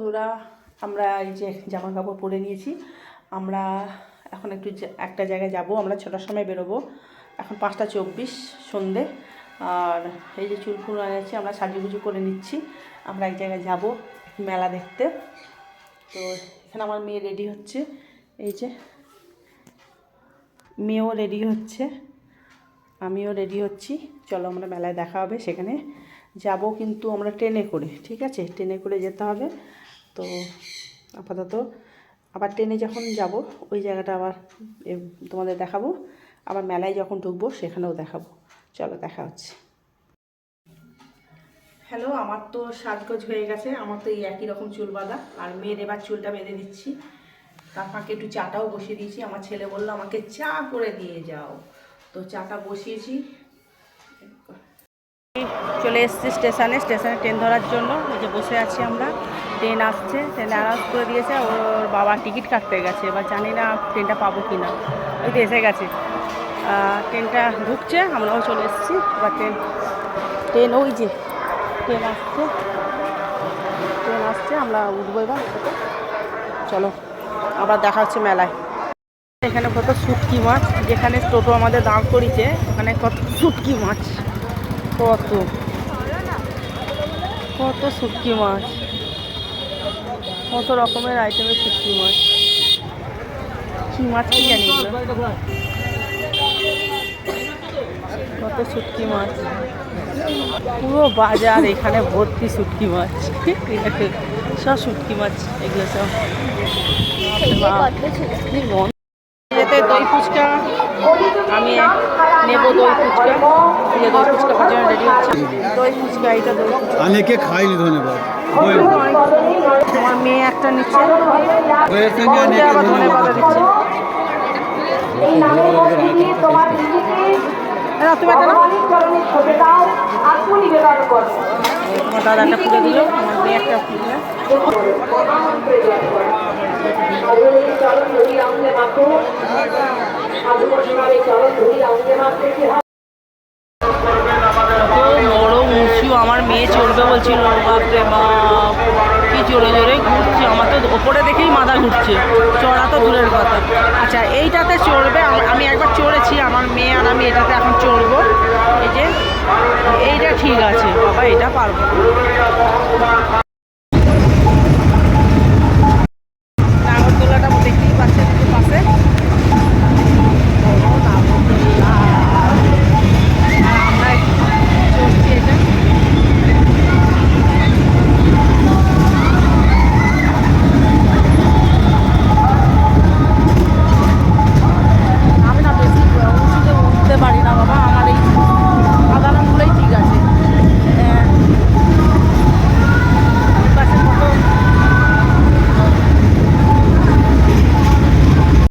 বন্ধুরা, আমরা এই যে জামা কাপড় পরে নিয়েছি। আমরা এখন একটু একটা জায়গায় যাব, আমরা ছটার সময় বেরোবো। এখন পাঁচটা চব্বিশ সন্ধে, আর এই যে চুল ফুল এনেছি আমরা সাজুগুজু করে নিচ্ছি। আমরা এক জায়গায় যাব মেলা দেখতে। তো এখানে আমার মেয়ে রেডি হচ্ছে। এই যে মেয়েও রেডি হচ্ছে, আমিও রেডি হচ্ছি। চলো আমরা মেলায় দেখা হবে, সেখানে যাব কিন্তু আমরা ট্রেনে করে, ঠিক আছে? ট্রেনে করে যেতে হবে। তো আপাতত আবার ট্রেনে যখন যাব, ওই জায়গাটা আবার তোমাদের দেখাবো। আবার মেলায় যখন ঢুকবো, সেখানেও দেখাবো। চলো, দেখা হচ্ছে। হ্যালো আমার তো সাজগোজ হয়ে গেছে। আমার তো এই একই রকম চুল বাঁধা। আর মেয়ের এবার চুলটা বেঁধে দিচ্ছি। তার ফাঁকে একটু চাটাও বসিয়ে দিয়েছি। আমার ছেলে বলল, আমাকে চা করে দিয়ে যাও। তো চাটা বসিয়েছি। চলে এসেছি স্টেশনে। স্টেশনে ট্রেন ধরার জন্য। ওই যে বসে আছি আমরা। ট্রেন আসছে, ট্রেনে অ্যানাউন্স করে দিয়েছে, ওর বাবা টিকিট কাটতে গেছে, এবার জানি না ট্রেনটা পাবো কি না। ওই তো এসে গেছে। ট্রেনটা ঢুকছে আমরাও চলে এসেছি। এবার ট্রেন ট্রেন ওই যে, ট্রেন আসছে। ট্রেন আসছে, আমরা উঠবো এবার চলো আবার দেখা হচ্ছে মেলায়। এখানে কত শুটকি মাছ, যেখানে টোটো আমাদের দাঁড় করিয়েছে, ওখানে কত শুটকি মাছ। কত কত শুটকি মাছ। কত রকমের আইটেমের শুটকি মাছ। কি মাছ কি জানি কত শুটকি মাছ। পুরো বাজার এখানে ভর্তি শুটকি মাছ। সব শুটকি মাছ এগুলো সব। দই ফুচকা। আমি নেব দই ফুচকা। দই ফুচকা জন্য রেডি হচ্ছে। দই ফুচকা, এটা দই অনেকে খাইনি ধন্যবাদ। আমার মেয়ে একটা নিচ্ছে। আবার ধন্যবাদ দিচ্ছে তুমি একটা দাদাটা দিল মেয়ে একটা আমার মেয়ে চড়বে বলছিল, বাপরে বাপ, কি জোরে জোরে ঘুরছে, আমার তো ওপরে দেখেই মাথা ঘুরছে, চড়া তো দূরের কথা আচ্ছা এইটাতে চড়বে, আমি একবার চড়েছি, আমার মেয়ে আর আমি এটাতে এখন চড়বো, এই যে, এইটা ঠিক আছে, বাবা, এটা পারব।